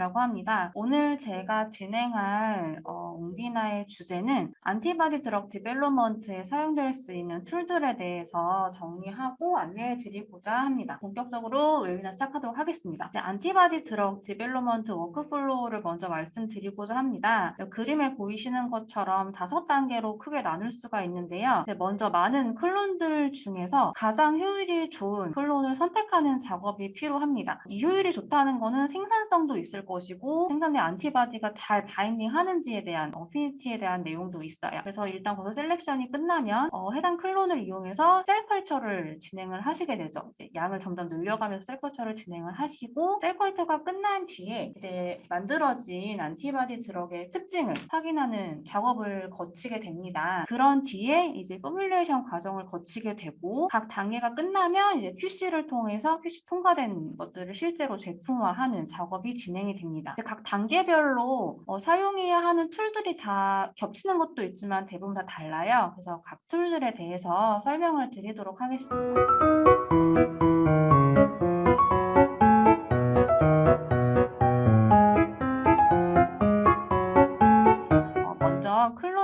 이라고 합니다. 오늘 제가 진행할 어, 웅비나의 주제는 안티바디 드럭 디벨로먼트에 사용될 수 있는 툴들에 대해서 정리하고 안내해 드리고자 합니다. 본격적으로 웨비나 시작하도록 하겠습니다. 이제 안티바디 드럭 디벨로먼트 워크플로우를 먼저 말씀드리고자 합니다. 그림에 보이시는 것처럼 다섯 단계로 크게 나눌 수가 있는데요. 먼저 많은 클론들 중에서 가장 효율이 좋은 클론을 선택하는 작업이 필요합니다. 이 효율이 좋다는 거는 생산성도 있을 것이고 생산된 안티바디가 잘 바인딩 하는지에 대한 어피니티에 대한 내용도 있어요. 그래서 일단 거기서 셀렉션이 끝나면 어, 해당 클론을 이용해서 셀 컬처를 진행을 하시게 되죠. 이제 양을 점점 늘려가면서 셀 컬처를 진행을 하시고 셀 컬처가 끝난 뒤에 이제 만들어진 안티바디 드럭의 특징을 확인하는 작업을 거치게 됩니다. 그런 뒤에 이제 포뮬레이션 과정을 거치게 되고 각 단계가 끝나면 이제 QC를 통해서 QC 통과된 것들을 실제로 제품화하는 작업이 진행이 됩니다. 각 단계별로 어, 사용해야 하는 툴들이 다 겹치는 것도 있지만 대부분 다 달라요. 그래서 각 툴들에 대해서 설명을 드리도록 하겠습니다.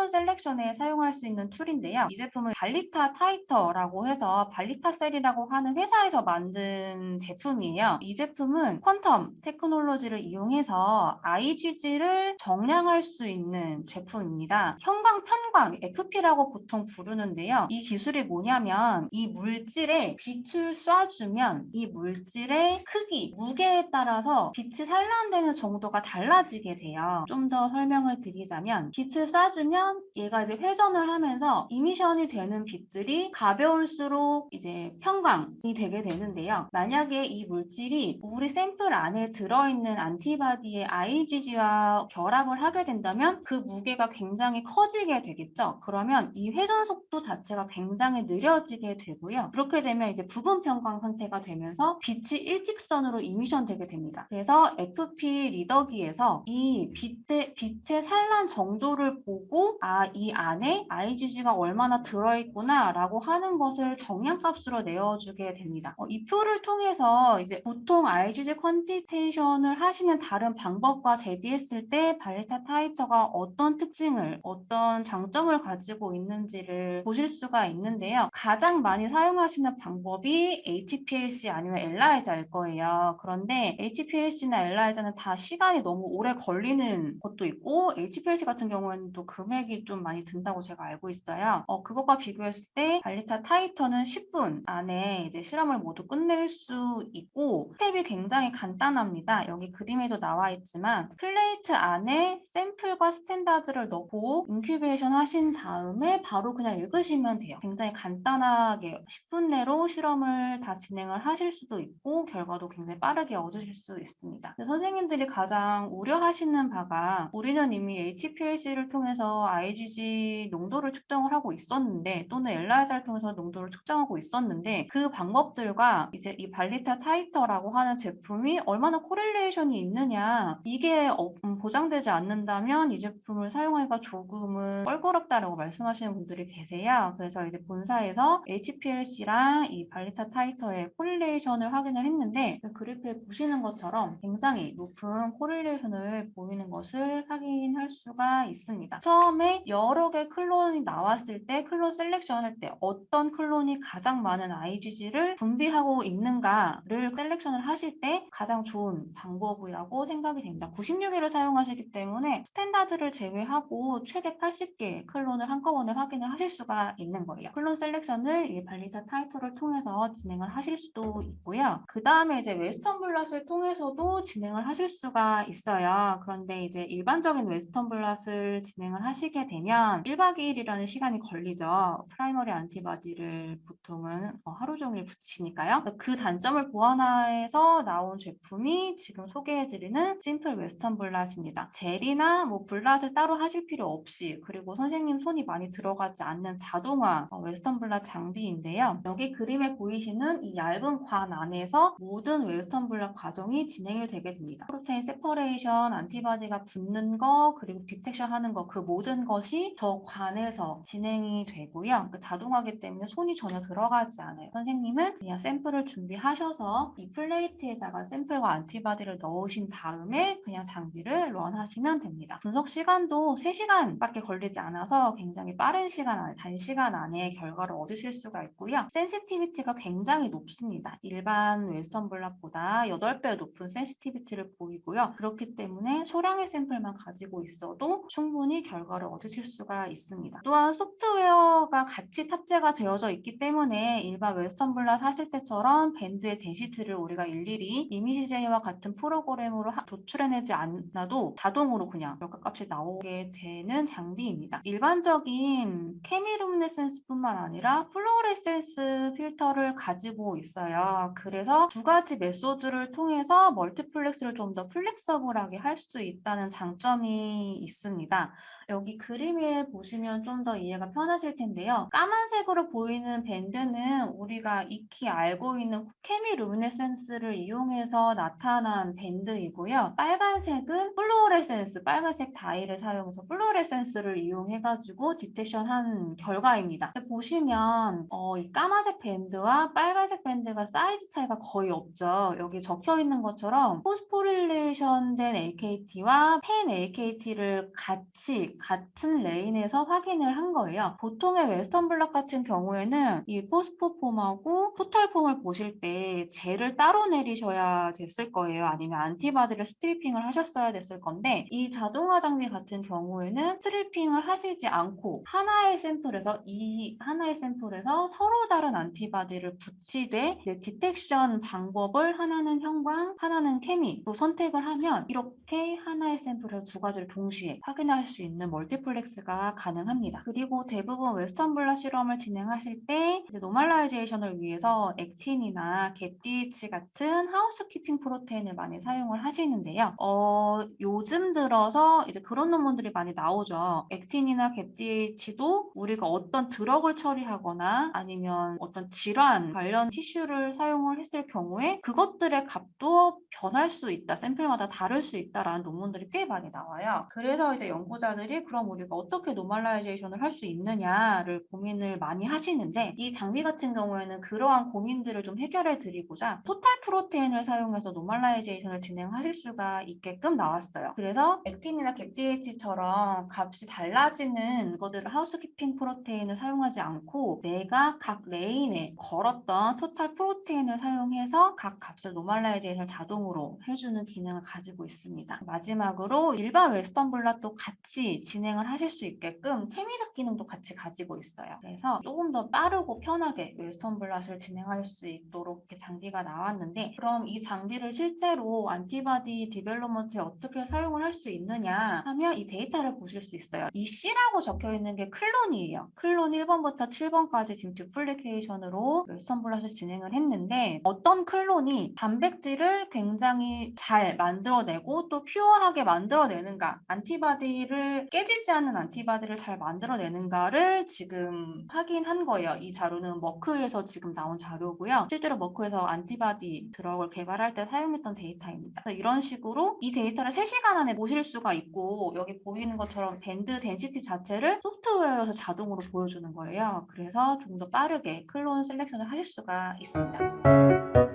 어, 셀렉션에 사용 할 수 있는 툴인데요. 이 제품은 발리타 타이터라고 해서 발리타 셀이라고 하는 회사에서 만든 제품이에요. 이 제품은 퀀텀 테크놀로지를 이용해서 IgG를 정량할 수 있는 제품입니다. 형광 편광 FP라고 보통 부르는데요. 이 기술이 뭐냐면 이 물질에 빛을 쏴주면 이 물질의 크기, 무게에 따라서 빛이 산란되는 정도가 달라지게 돼요. 좀 더 설명을 드리자면 빛을 쏴주면 얘가 이제 회전을 하면서 이미션이 되는 빛들이 가벼울수록 이제 편광이 되게 되는데요. 만약에 이 물질이 우리 샘플 안에 들어있는 안티바디의 IgG와 결합을 하게 된다면 그 무게가 굉장히 커지게 되겠죠. 그러면 이 회전 속도 자체가 굉장히 느려지게 되고요. 그렇게 되면 이제 부분 편광 상태가 되면서 빛이 일직선으로 이미션 되게 됩니다. 그래서 FP 리더기에서 이 빛의, 빛의 산란 정도를 보고 아, 이 안에 IgG가 얼마나 들어있구나 라고 하는 것을 정량값으로 내어주게 됩니다. 어, 이 표를 통해서 이제 보통 IgG 퀀티테이션을 하시는 다른 방법과 대비했을 때 발리타 타이터가 어떤 특징을 어떤 장점을 가지고 있는지를 보실 수가 있는데요. 가장 많이 사용하시는 방법이 HPLC 아니면 엘라이자일 거예요. 그런데 HPLC나 엘라이자는 다 시간이 너무 오래 걸리는 것도 있고 HPLC 같은 경우에는 또 금액이 좀 많이 든다고 제가 알고 있어요. 어, 그것과 비교했을 때 발리타 타이터는 10분 안에 이제 실험을 모두 끝낼 수 있고 스텝이 굉장히 간단합니다. 여기 그림에도 나와 있지만 플레이트 안에 샘플과 스탠다드를 넣고 인큐베이션 하신 다음에 바로 그냥 읽으시면 돼요. 굉장히 간단하게 10분 내로 실험을 다 진행을 하실 수도 있고 결과도 굉장히 빠르게 얻으실 수 있습니다. 선생님들이 가장 우려하시는 바가 우리는 이미 HPLC를 통해서 IgG 농 도를 측정을 하고 있었는데 또는 엘라이자를 통해서 농도를 측정하고 있었는데 그 방법들과 이제 이 발리타 타이터라고 하는 제품이 얼마나 코릴레이션이 있느냐 이게 어, 음, 보장되지 않는다면 이 제품을 사용하기가 조금은 껄끄럽다라고 말씀하시는 분들이 계세요. 그래서 이제 본사에서 HPLC랑 이 발리타 타이터의 코릴레이션을 확인을 했는데 그 그래프에 보시는 것처럼 굉장히 높은 코릴레이션을 보이는 것을 확인할 수가 있습니다. 처음에 여러 개 클 론이 나왔을 때 클론 셀렉션 할 때 어떤 클론이 가장 많은 IgG를 분비하고 있는가를 셀렉션을 하실 때 가장 좋은 방법이라고 생각이 됩니다. 96일을 사용하시기 때문에 스탠다드를 제외하고 최대 80개 클론을 한꺼번에 확인을 하실 수가 있는 거예요. 클론 셀렉션을 이 발리타 타이틀을 통해서 진행을 하실 수도 있고요. 그 다음에 이제 웨스턴 블랏을 통해서도 진행을 하실 수가 있어요. 그런데 이제 일반적인 웨스턴 블랏을 진행을 하시게 되면 1박 2일 이라는 시간이 걸리죠. 프라이머리 안티바디를 보통은 어, 하루 종일 붙이니까요. 그 단점을 보완해서 나온 제품이 지금 소개해드리는 심플 웨스턴 블랏입니다. 젤이나 뭐 블랏을 따로 하실 필요 없이 그리고 선생님 손이 많이 들어가지 않는 자동화 어, 웨스턴 블랏 장비인데요. 여기 그림에 보이시는 이 얇은 관 안에서 모든 웨스턴 블락 과정이 진행이 되게 됩니다. 프로테인 세퍼레이션, 안티바디가 붙는 거, 그리고 디텍션 하는 거, 그 모든 것이 저 관 에서 진행이 되고요. 그 자동화기 때문에 손이 전혀 들어가지 않아요. 선생님은 그냥 샘플을 준비하셔서 이 플레이트에다가 샘플과 안티바디를 넣으신 다음에 그냥 장비를 런하시면 됩니다. 분석 시간도 3시간밖에 걸리지 않아서 굉장히 빠른 시간 안에, 단시간 안에 결과를 얻으실 수가 있고요. 센시티비티가 굉장히 높습니다. 일반 웨스턴 블락보다 8배 높은 센시티비티를 보이고요. 그렇기 때문에 소량의 샘플만 가지고 있어도 충분히 결과를 얻으실 수가 있습니다. 또한 소프트웨어가 같이 탑재가 되어져 있기 때문에 일반 웨스턴 블락 하실 때처럼 밴드의 데시트를 우리가 일일이 이미지 제이와 같은 프로그램으로 하- 도출해내지 않아도 자동으로 그냥 결과값이 나오게 되는 장비입니다. 일반적인 케미루미네센스뿐만 아니라 플로레센스 필터를 가지고 있어요. 그래서 두 가지 메소드를 통해서 멀티플렉스를 좀 더 플렉서블하게 할 수 있다는 장점이 있습니다. 여기 그림에 보시면 좀 더 이해가 편하실 텐데요. 까만색으로 보이는 밴드는 우리가 익히 알고 있는 케미 루미네센스를 이용해서 나타난 밴드이고요. 빨간색은 플루오레센스, 빨간색 다이를 사용해서 플루오레센스를 이용해가지고 디텍션한 결과입니다. 보시면 어, 이 까만색 밴드와 빨간색 밴드가 사이즈 차이가 거의 없죠. 여기 적혀 있는 것처럼 포스포릴레이션 된 AKT와 펜 AKT를 같이 같은 레인에서 확인을 한 거예요. 보통의 웨스턴 블럭 같은 경우에는 이 포스포폼하고 토탈폼을 보실 때 젤을 따로 내리셔야 됐을 거예요. 아니면 안티바디를 스트리핑을 하셨어야 됐을 건데 이 자동화 장비 같은 경우에는 스트리핑을 하시지 않고 하나의 샘플에서 이 하나의 샘플에서 서로 다른 안티바디를 붙이되 디텍션 방법을 하나는 형광, 하나는 케미로 선택을 하면 이렇게 하나의 샘플에서 두 가지를 동시에 확인할 수 있는 멀티플렉스가 가능합니다. 그리고 대부분 웨스턴 블러 실험을 진행하실 때 이제 노멀라이제이션을 위해서 액틴이나 갭DH 같은 하우스키핑 프로테인을 많이 사용을 하시는데요. 어, 요즘 들어서 이제 그런 논문들이 많이 나오죠. 액틴이나 갭DH도 우리가 어떤 드럭을 처리하거나 아니면 어떤 질환 관련 티슈를 사용을 했을 경우에 그것들의 값도 변할 수 있다. 샘플마다 다를 수 있다라는 논문들이 꽤 많이 나와요. 그래서 이제 연구자들이 그럼 우리가 어떻게 노멀라이제이션을 할 수 있느냐를 고민을 많이 하시는데 이 장비 같은 경우에는 그러한 고민들을 좀 해결해 드리고자 토탈 프로테인을 사용해서 노멀라이제이션을 진행하실 수가 있게끔 나왔어요. 그래서 액틴이나 갭DH처럼 값이 달라지는 것들을 하우스키핑 프로테인을 사용하지 않고 내가 각 레인에 걸었던 토탈 프로테인을 사용해서 각 값을 노멀라이제이션을 자동으로 해주는 기능을 가지고 있습니다. 마지막으로 일반 웨스턴 블락도 같이 진행을 하실 수 있게끔 케미닥 기능도 같이 가지고 있어요. 그래서 조금 더 빠르고 편하게 웨스턴 블락을 진행할 수 있도록 이렇게 장비가 나왔는데 그럼 이 장비를 실제로 안티바디 디벨로먼트에 어떻게 사용을 할 수 있느냐 하면 이 데이터를 보실 수 있어요. 이 C라고 적혀 있는 게 클론이에요. 클론 1번부터 7번까지 지금 듀플리케이션으로 웨스턴 블락을 진행을 했는데 어떤 클론이 단백질을 굉장히 잘 만들어내고 또 퓨어하게 만들어내는가 안티바디를 깨지지 않는 안티바디를 잘 만들어내는가를 지금 확인한 거예요. 이 자료는 머크에서 지금 나온 자료고요. 실제로 머크에서 안티바디 드럭을 개발할 때 사용했던 데이터입니다. 이런 식으로 이 데이터를 3시간 안에 보실 수가 있고 여기 보이는 것처럼 밴드 덴시티 자체를 소프트웨어에서 자동으로 보여주는 거예요. 그래서 좀 더 빠르게 클론 셀렉션을 하실 수가 있습니다.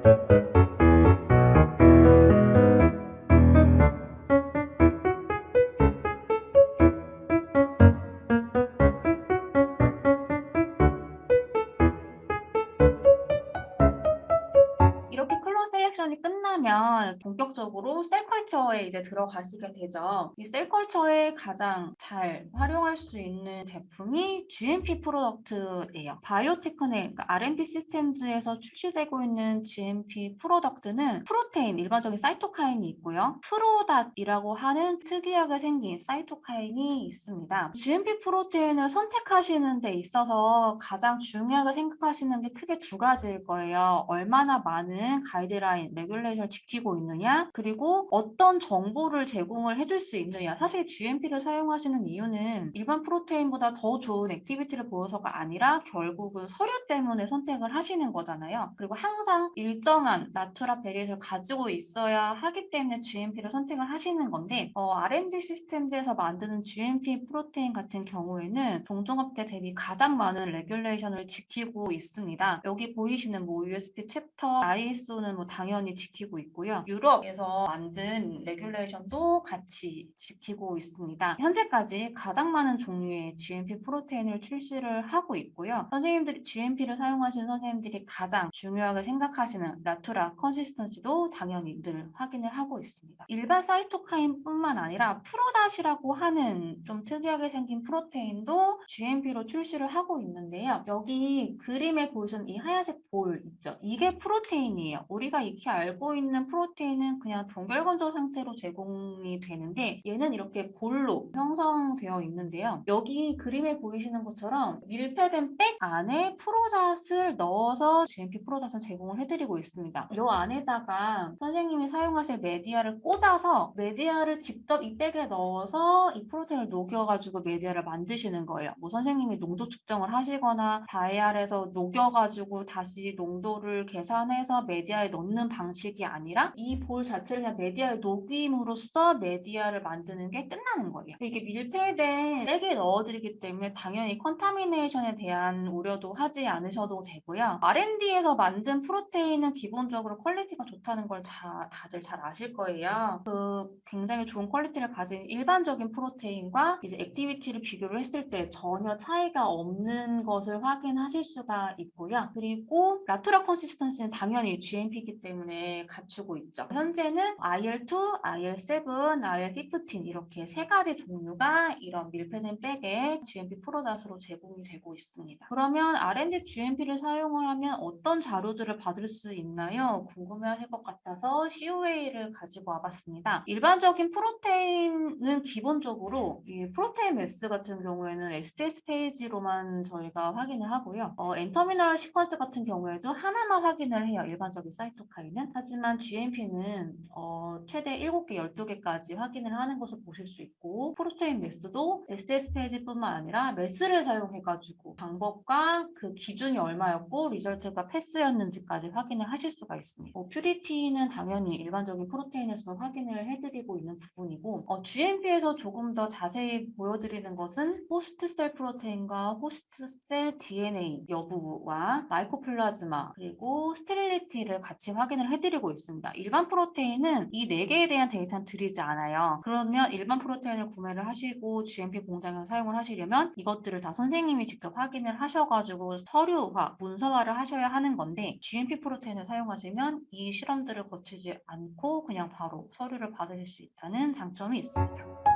셀컬처에 이제 들어가시게 되죠. 이 셀컬처에 가장 잘 활용할 수 있는 제품이 GMP 프로덕트예요. 바이오테크네 그러니까 R&D 시스템즈에서 출시되고 있는 GMP 프로덕트는 프로테인 일반적인 사이토카인이 있고요. 프로닷이라고 하는 특이하게 생긴 사이토카인이 있습니다. GMP 프로테인을 선택하시는 데 있어서 가장 중요하게 생각하시는 게 크게 두 가지일 거예요. 얼마나 많은 가이드라인, 레귤레이션을 지키고 있느냐, 그리고 어떤 정보를 제공을 해줄 수 있느냐. 사실 GMP를 사용하시는 이유는 일반 프로테인보다 더 좋은 액티비티를 보여서가 아니라 결국은 서류 때문에 선택을 하시는 거잖아요. 그리고 항상 일정한 나투라 베리에이션을 가지고 있어야 하기 때문에 GMP를 선택을 하시는 건데 어, R&D 시스템즈에서 만드는 GMP 프로테인 같은 경우에는 동종업계 대비 가장 많은 레귤레이션을 지키고 있습니다. 여기 보이시는 뭐 USP 챕터, ISO는 뭐 당연히 지키고 있고요. 유럽에서 만든 레귤레이션도 같이 지키고 있습니다. 현재까지 가장 많은 종류의 GMP 프로테인을 출시를 하고 있고요. 선생님들이 GMP를 사용하시는 선생님들이 가장 중요하게 생각하시는 나투라 컨시스턴시도 당연히 늘 확인을 하고 있습니다. 일반 사이토카인뿐만 아니라 프로닷이라고 하는 좀 특이하게 생긴 프로테인도 GMP로 출시를 하고 있는데요. 여기 그림에 보이시는 이 하얀색 볼 있죠? 이게 프로테인이에요. 우리가 익히 알고 있는 프로테인은 그냥 동결 건조 상태로 제공이 되는데 얘는 이렇게 볼로 형성되어 있는데요. 여기 그림에 보이시는 것처럼 밀폐된 백 안에 프로닷을 넣어서 GMP 프로닷은 제공을 해드리고 있습니다. 이 안에다가 선생님이 사용하실 메디아를 꽂아서 메디아를 직접 이 백에 넣어서 이 프로테인을 녹여가지고 메디아를 만드시는 거예요. 뭐 선생님이 농도 측정을 하시거나 다이알에서 녹여가지고 다시 농도를 계산해서 메디아에 넣는 방식이 아니라 이 볼 자체를 그냥 메디아에 녹임으로써 메디아를 만드는 게 끝나는 거예요. 이게 밀폐된 백에 넣어드리기 때문에 당연히 컨타미네이션에 대한 우려도 하지 않으셔도 되고요. R&D에서 만든 프로테인은 기본적으로 퀄리티가 좋다는 걸 자, 다들 잘 아실 거예요. 그 굉장히 좋은 퀄리티를 가진 일반적인 프로테인과 이제 액티비티를 비교를 했을 때 전혀 차이가 없는 것을 확인하실 수가 있고요. 그리고 라투라 컨시스턴시는 당연히 GMP이기 때문에 갖추고 있죠. 현재는 IL2, IL7, IL15 이렇게 세 가지 종류가 이런 밀폐된 백에 GMP 프로닷으로 제공이 되고 있습니다. 그러면 R&D GMP를 사용을 하면 어떤 자료들을 받을 수 있나요? 궁금해하실 것 같아서 COA를 가지고 와봤습니다. 일반적인 프로테인은 기본적으로 이 프로테인 매스 같은 경우에는 SDS 페이지로만 저희가 확인을 하고요. 어, 엔터미널 시퀀스 같은 경우에도 하나만 확인을 해요. 일반적인 사이토카인은. 하지만 GMP는 어, 최대 7개, 12개까지 확인을 하는 것을 보실 수 있고 프로테인 매스도 SDS 페이지뿐만 아니라 매스를 사용해가지고 방법과 그 기준이 얼마였고 리절트가 패스였는지까지 확인을 하실 수가 있습니다. 어, 퓨리티는 당연히 일반적인 프로테인에서 확인을 해드리고 있는 부분이고 어, GMP에서 조금 더 자세히 보여드리는 것은 호스트 셀 프로테인과 호스트 셀 DNA 여부와 마이코플라즈마 그리고 스테릴리티를 같이 확인을 해드리고 있습니다. 일반 프로테인은 이 네 개에 대한 데이터는 드리지 않아요. 그러면 일반 프로테인을 구매를 하시고 GMP 공장에서 사용을 하시려면 이것들을 다 선생님이 직접 확인을 하셔가지고 서류화, 문서화를 하셔야 하는 건데 GMP 프로테인을 사용하시면 이 실험들을 거치지 않고 그냥 바로 서류를 받으실 수 있다는 장점이 있습니다.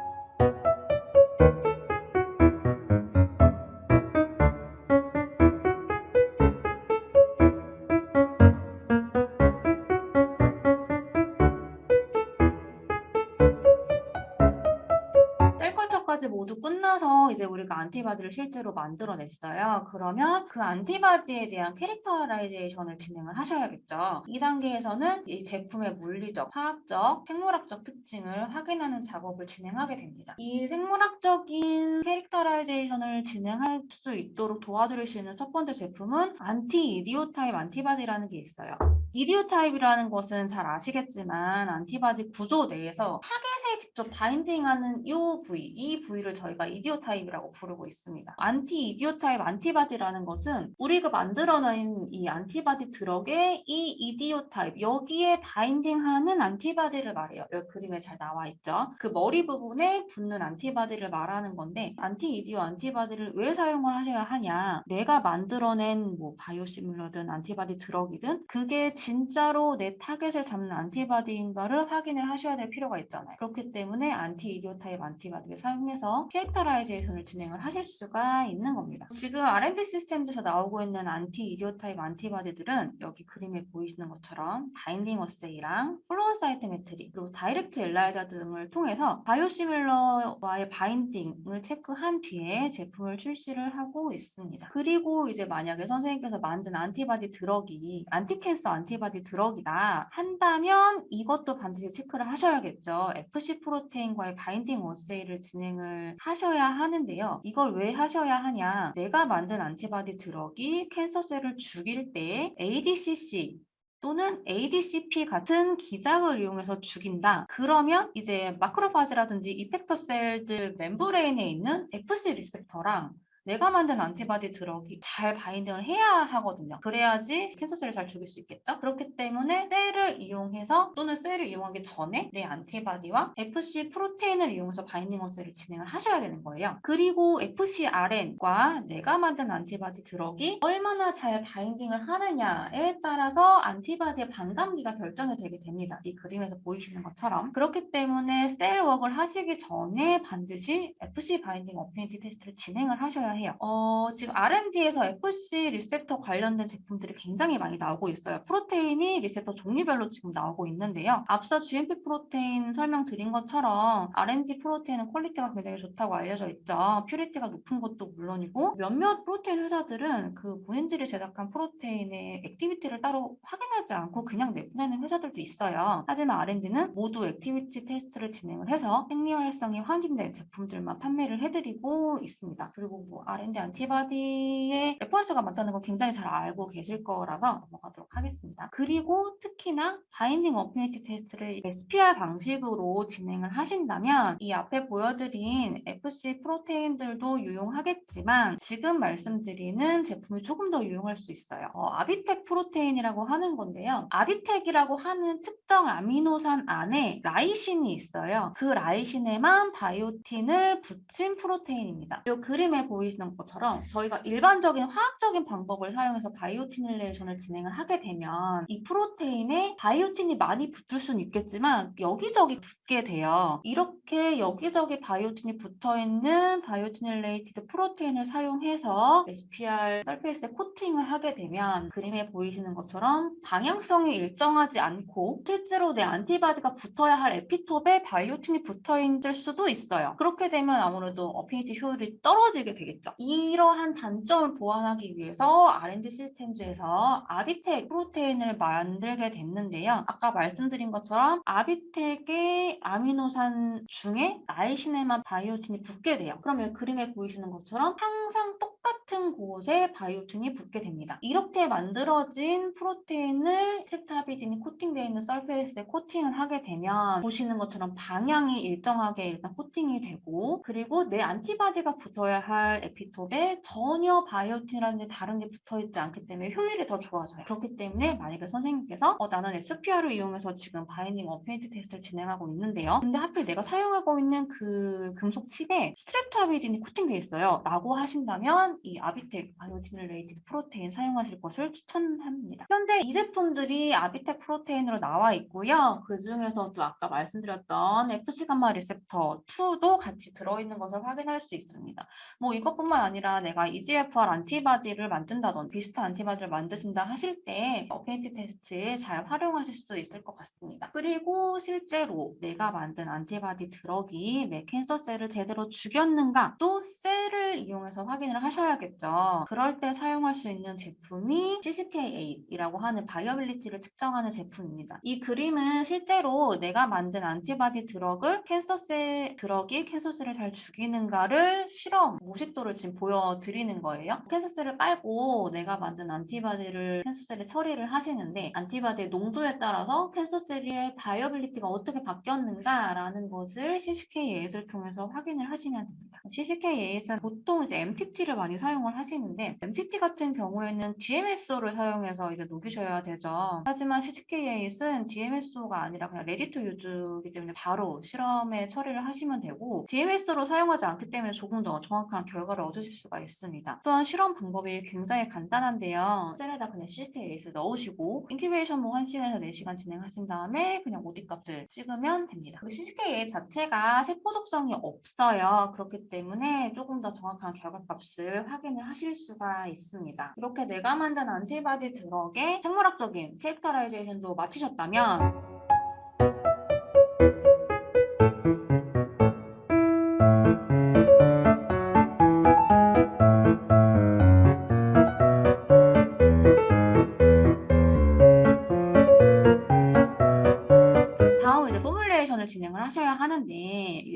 셀컬처까지 모두 끝나서 이제 우리가 안티바디를 실제로 만들어냈어요. 그러면 그 안티바디에 대한 캐릭터라이제이션을 진행을 하셔야겠죠. 이 단계에서는 이 제품의 물리적, 화학적, 생물학적 특징을 확인하는 작업을 진행하게 됩니다. 이 생물학적인 캐릭터라이제이션을 진행할 수 있도록 도와드릴 수 있는 첫 번째 제품은 안티 이디오타입 안티바디라는 게 있어요. 이디오타입이라는 것은 잘 아시겠지만 안티바디 구조 내에서 타겟에 직접 바인딩하는 이 부위, 이 부위를 저희가 이디오타입이라고 부르고 있습니다. 안티 이디오타입 안티바디라는 것은 우리가 만들어낸 이 안티바디 드럭의 이 이디오타입 여기에 바인딩하는 안티바디를 말해요. 여기 그림에 잘 나와 있죠. 그 머리 부분에 붙는 안티바디를 말하는 건데 안티 이디오 안티바디를 왜 사용을 하셔야 하냐? 내가 만들어낸 뭐 바이오시밀러든 안티바디 드럭이든 그게 진짜로 내 타겟을 잡는 안티바디인가를 확인을 하셔야 될 필요가 있잖아요. 그렇기 때문에 안티 이디오 타입 안티바디를 사용해서 캐릭터라이제이션을 진행을 하실 수가 있는 겁니다. 지금 R&D 시스템에서 나오고 있는 안티 이디오 타입 안티바디들은 여기 그림에 보이시는 것처럼 바인딩 어세이랑 플로어 사이트메트리 그리고 다이렉트 엘라이자 등을 통해서 바이오시밀러와의 바인딩을 체크한 뒤에 제품을 출시를 하고 있습니다. 그리고 이제 만약에 선생님께서 만든 안티바디 드럭이 안티캔서 안티바디 드럭이다 한다면 이것도 반드시 체크를 하셔야겠죠. FC 프로테인과의 바인딩 어세이를 진행을 하셔야 하는데요. 이걸 왜 하셔야 하냐? 내가 만든 안티바디 드럭이 캔서셀을 죽일 때 ADCC 또는 ADCP 같은 기작을 이용해서 죽인다. 그러면 이제 마크로파지라든지 이펙터 셀들 멤브레인에 있는 FC 리셉터랑 내가 만든 안티바디 드럭이 잘 바인딩을 해야 하거든요. 그래야지 캔서셀을 잘 죽일 수 있겠죠? 그렇기 때문에 셀을 이용해서 또는 셀을 이용하기 전에 내 안티바디와 FC 프로테인을 이용해서 바인딩 어셀을 진행을 하셔야 되는 거예요. 그리고 FcRN과 내가 만든 안티바디 드럭이 얼마나 잘 바인딩을 하느냐에 따라서 안티바디의 반감기가 결정이 되게 됩니다. 이 그림에서 보이시는 것처럼. 그렇기 때문에 셀 워크를 하시기 전에 반드시 FC 바인딩 어피니티 테스트를 진행을 하셔야 해요. 어, 지금 R&D에서 FC 리셉터 관련된 제품들이 굉장히 많이 나오고 있어요. 프로테인이 리셉터 종류별로 지금 나오고 있는데요. 앞서 GMP 프로테인 설명드린 것처럼 R&D 프로테인은 퀄리티가 굉장히 좋다고 알려져 있죠. 퓨리티가 높은 것도 물론이고 몇몇 프로테인 회사들은 그 본인들이 제작한 프로테인의 액티비티를 따로 확인하지 않고 그냥 내보내는 회사들도 있어요. 하지만 R&D는 모두 액티비티 테스트를 진행을 해서 생리활성이 확인된 제품들만 판매를 해드리고 있습니다. 그리고 뭐 R&D 안티바디의 레퍼런스가 많다는 건 굉장히 잘 알고 계실 거라서 넘어가도록 하겠습니다. 그리고 특히나 바인딩 어피니티 테스트를 SPR 방식으로 진행을 하신다면 이 앞에 보여드린 FC 프로테인들도 유용하겠지만 지금 말씀드리는 제품이 조금 더 유용할 수 있어요. 어, 아비텍 프로테인이라고 하는 건데요. 아비텍이라고 하는 특정 아미노산 안에 라이신이 있어요. 그 라이신에만 바이오틴을 붙인 프로테인입니다. 이 그림에 보이시 는 것처럼 저희가 일반적인 화학적인 방법을 사용해서 바이오티닐레이션을 진행을 하게 되면 이 프로테인에 바이오틴이 많이 붙을 수는 있겠지만 여기저기 붙게 돼요. 이렇게 여기저기 바이오틴이 붙어 있는 바이오티닐레이티드 프로테인을 사용해서 SPR 설페이스에 코팅을 하게 되면 그림에 보이시는 것처럼 방향성이 일정하지 않고 실제로 내 안티바디가 붙어야 할 에피톱에 바이오틴이 붙어 있을 수도 있어요. 그렇게 되면 아무래도 어피니티 효율이 떨어지게 되겠죠. 이러한 단점을 보완하기 위해서 R&D 시스템즈에서 아비텍 프로테인을 만들게 됐는데요. 아까 말씀드린 것처럼 아비텍의 아미노산 중에 라이신에만 바이오틴이 붙게 돼요. 그러면 그림에 보이시는 것처럼 항상 똑같은 곳에 바이오틴이 붙게 됩니다. 이렇게 만들어진 프로테인을 트립타비딘이 코팅되어 있는 설페이스에 코팅을 하게 되면 보시는 것처럼 방향이 일정하게 일단 코팅이 되고 그리고 내 안티바디가 붙어야 할 에피톱에 전혀 바이오틴이라는 게 다른 게 붙어 있지 않기 때문에 효율이 더 좋아져요. 그렇기 때문에 만약에 선생님께서 어, 나는 SPR을 이용해서 지금 바이닝 어피니티 테스트를 진행하고 있는데요. 근데 하필 내가 사용하고 있는 그 금속 칩에 스트랩토아비딘이 코팅되어 있어요. 라고 하신다면 이 아비텍 바이오틴을 레이티드 프로테인 사용하실 것을 추천합니다. 현재 이 제품들이 아비텍 프로테인으로 나와 있고요. 그 중에서도 아까 말씀드렸던 FC-감마 리셉터 2도 같이 들어있는 것을 확인할 수 있습니다. 뭐 이것 뿐만 아니라 내가 EGFR 안티바디를 만든다던 비슷한 안티바디를 만드신다 하실 때 어페인티 테스트에 잘 활용하실 수 있을 것 같습니다. 그리고 실제로 내가 만든 안티바디 드럭이 내 캔서셀을 제대로 죽였는가 또 셀을 이용해서 확인을 하셔야겠죠. 그럴 때 사용할 수 있는 제품이 CCK8이라고 하는 바이어빌리티를 측정하는 제품입니다. 이 그림은 실제로 내가 만든 안티바디 드럭을 캔서셀 드럭이 캔서셀을 잘 죽이는가를 실험 모식도 를 지금 보여드리는 거예요. 캔서셀을 빨고 내가 만든 안티바디를 캔서셀에 처리를 하시는데 안티바디의 농도에 따라서 캔서셀의 바이어빌리티가 어떻게 바뀌었는가라는 것을 CCK8을 통해서 확인을 하시면 됩니다. CCK8은 보통 이제 MTT를 많이 사용을 하시는데 MTT 같은 경우에는 GMSO를 사용해서 이제 녹이셔야 되죠. 하지만 CCK8은 DMSO가 아니라 그냥 레디 투 유즈이기 때문에 바로 실험에 처리를 하시면 되고 DMS로 사용하지 않기 때문에 조금 더 정확한 결과를 얻으실 수가 있습니다. 또한 실험 방법이 굉장히 간단한데요. 셀에다 그냥 CCK8을 넣으시고 인큐베이션 뭐 1시간에서 4시간 진행하신 다음에 그냥 OD 값을 찍으면 됩니다. 그리고 CCK8 자체가 세포 독성이 없어요. 그렇기 때문에 조금 더 정확한 결과값을 확인을 하실 수가 있습니다. 이렇게 내가 만든 안티바디 드럭의 생물학적인 캐릭터라이제이션도 마치셨다면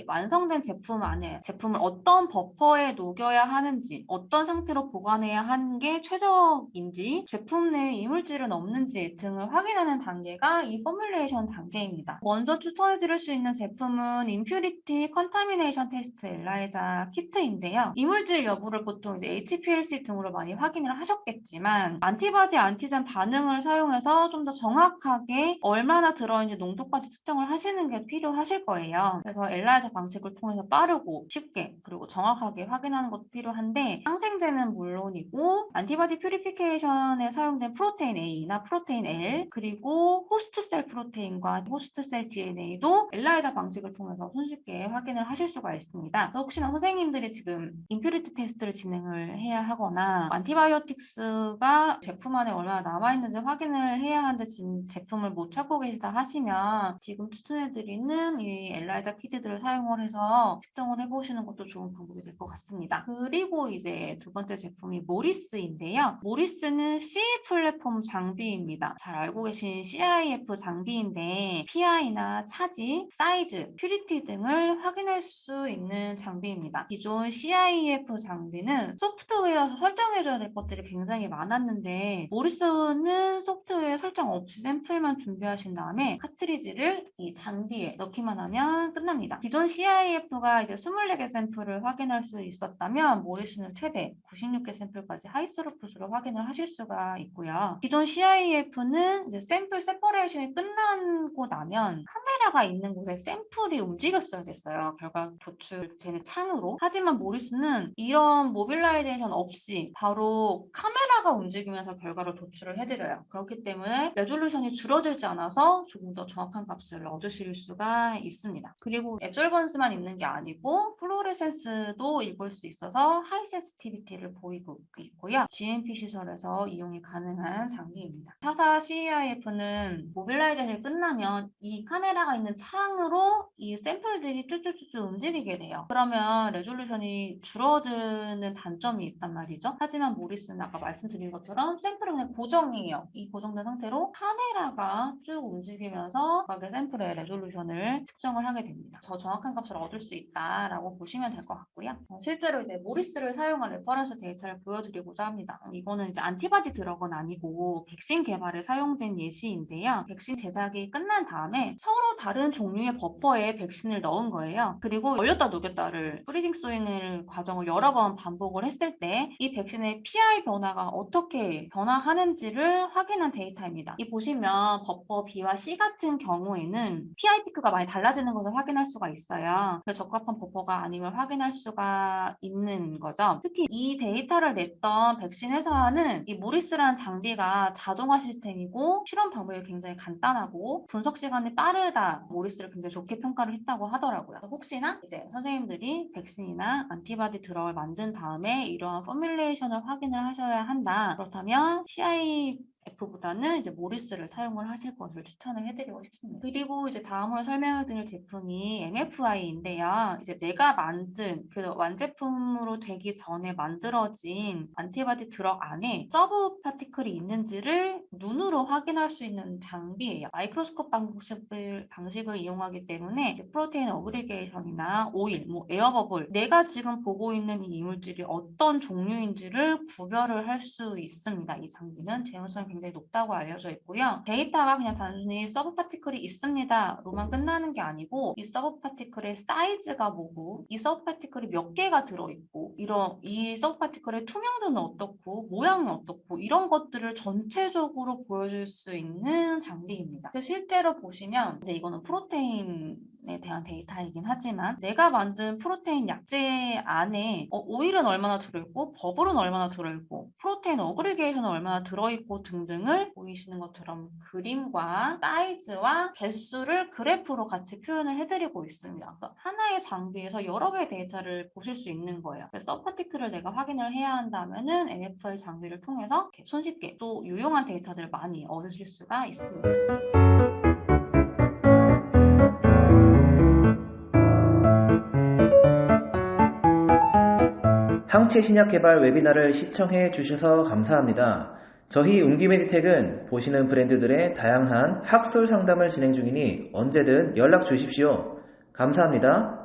완성된 제품 안에 제품을 어떤 버퍼에 녹여야 하는지 어떤 상태로 보관해야 하는 게 최적인지 제품 내에 이물질은 없는지 등을 확인하는 단계가 이 포뮬레이션 단계입니다. 먼저 추천해 드릴 수 있는 제품은 임퓨리티 컨타미네이션 테스트 엘라이자 키트인데요. 이물질 여부를 보통 이제 HPLC 등으로 많이 확인을 하셨겠지만 안티바디 안티젠 반응을 사용해서 좀 더 정확하게 얼마나 들어있는지 농도까지 측정을 하시는 게 필요하실 거예요. 그래서 엘라이자 방식을 통해서 빠르고 쉽게 그리고 정확하게 확인하는 것도 필요한데 항생제는 물론이고 안티바디 퓨리피케이션에 사용된 프로테인 A나 프로테인 L 그리고 호스트셀 프로테인과 호스트셀 DNA도 엘라이자 방식을 통해서 손쉽게 확인을 하실 수가 있습니다. 혹시나 선생님들이 지금 임퓨리티 테스트를 진행을 해야 하거나 안티바이오틱스가 제품 안에 얼마나 남아있는지 확인을 해야 하는데 지금 제품을 못 찾고 계시다 하시면 지금 추천해드리는 이 엘라이자 키트들을 사용을 해서 측정을 해보시는 것도 좋은 방법이 될 것 같습니다. 그리고 이제 두 번째 제품이 모리스인데요. 모리스는 C 플랫폼 장비입니다. 잘 알고 계신 CIF 장비인데 PI나 차지, 사이즈, 퓨리티 등을 확인할 수 있는 장비입니다. 기존 CIF 장비는 소프트웨어에서 설정해줘야 될 것들이 굉장히 많았는데 모리스는 소프트웨어 설정 없이 샘플만 준비하신 다음에 카트리지를 이 장비에 넣기만 하면 끝납니다. 기존 CIF가 이제 24개 샘플을 확인할 수 있었다면 모리스는 최대 96개 샘플까지 하이스루풋으로 확인을 하실 수가 있고요. 기존 CIF는 이제 샘플 세퍼레이션이 끝나고 나면 카메라가 있는 곳에 샘플이 움직였어야 됐어요. 결과 도출되는 창으로. 하지만 모리스는 이런 모빌라이제이션 없이 바로 카메라가 움직이면서 결과를 도출을 해드려요. 그렇기 때문에 레졸루션이 줄어들지 않아서 조금 더 정확한 값을 얻으실 수가 있습니다. 그리고 앱솔번 스만 있는 게 아니고 플로레센스도 읽을 수 있어서 하이 센시티비티를 보이고 있고요. GMP 시설에서 이용이 가능한 장비입니다. 타사 CEIF는 모빌라이제이션이 끝나면 이 카메라가 있는 창으로 이 샘플들이 쭈쭈쭈쭈 움직이게 돼요. 그러면 레졸루션이 줄어드는 단점이 있단 말이죠. 하지만 모리스는 아까 말씀드린 것처럼 샘플은 그냥 고정이에요. 이 고정된 상태로 카메라가 쭉 움직이면서 각의 샘플의 레졸루션을 측정을 하게 됩니다. 더 정확한 값을 얻을 수 있다라고 보시면 될 것 같고요. 어, 실제로 이제 모리스를 사용한 레퍼런스 데이터를 보여드리고자 합니다. 이거는 이제 안티바디 드럭은 아니고 백신 개발에 사용된 예시인데요. 백신 제작이 끝난 다음에 서로 다른 종류의 버퍼에 백신을 넣은 거예요. 그리고 얼렸다 녹였다를 프리징 소잉을 과정을 여러 번 반복을 했을 때 이 백신의 PI 변화가 어떻게 변화하는지를 확인한 데이터입니다. 이 보시면 버퍼 B와 C 같은 경우에는 PI 피크가 많이 달라지는 것을 확인할 수가 있어요. 그래서 적합한 버퍼가 아님을 확인할 수가 있는 거죠. 특히 이 데이터를 냈던 백신 회사는 이 모리스라는 장비가 자동화 시스템이고 실험 방법이 굉장히 간단하고 분석 시간이 빠르다. 모리스를 굉장히 좋게 평가를 했다고 하더라고요. 혹시나 이제 선생님들이 백신이나 안티바디 드럭을 만든 다음에 이러한 포뮬레이션을 확인을 하셔야 한다. 그렇다면 CI F보다는 이제 모리스를 사용을 하실 것을 추천을 해드리고 싶습니다. 그리고 이제 다음으로 설명을 드릴 제품이 MFI인데요. 이제 내가 만든 그 완제품으로 되기 전에 만들어진 안티바디 드럭 안에 서브 파티클이 있는지를 눈으로 확인할 수 있는 장비예요. 마이크로스콥 방식을, 방식을 이용하기 때문에 프로테인 어그리게이션이나 오일, 뭐 에어버블 내가 지금 보고 있는 이 이물질이 어떤 종류인지를 구별을 할 수 있습니다. 이 장비는 제형성이 굉장히 높다고 알려져 있고요. 데이터가 그냥 단순히 서브 파티클이 있습니다 로만 끝나는 게 아니고 이 서브 파티클의 사이즈가 뭐고 이 서브 파티클이 몇 개가 들어있고 이런 이 서브 파티클의 투명도는 어떻고 모양은 어떻고 이런 것들을 전체적으로 보여줄 수 있는 장비입니다. 실제로 보시면 이제 이거는 프로테인에 대한 데이터이긴 하지만 내가 만든 프로테인 약재 안에 어, 오일은 얼마나 들어있고 버블은 얼마나 들어있고 프로테인 어그리게이션은 얼마나 들어있고 등등을 보이시는 것처럼 그림과 사이즈와 개수를 그래프로 같이 표현을 해드리고 있습니다. 하나의 장비에서 여러 개의 데이터를 보실 수 있는 거예요. 서파티클을 내가 확인을 해야 한다면은 NFI 장비를 통해서 손쉽게 또 유용한 데이터들을 많이 얻으실 수가 있습니다. 항체 신약 개발 웨비나를 시청해 주셔서 감사합니다. 저희 웅기메디텍은 보시는 브랜드들의 다양한 학술 상담을 진행 중이니 언제든 연락 주십시오. 감사합니다.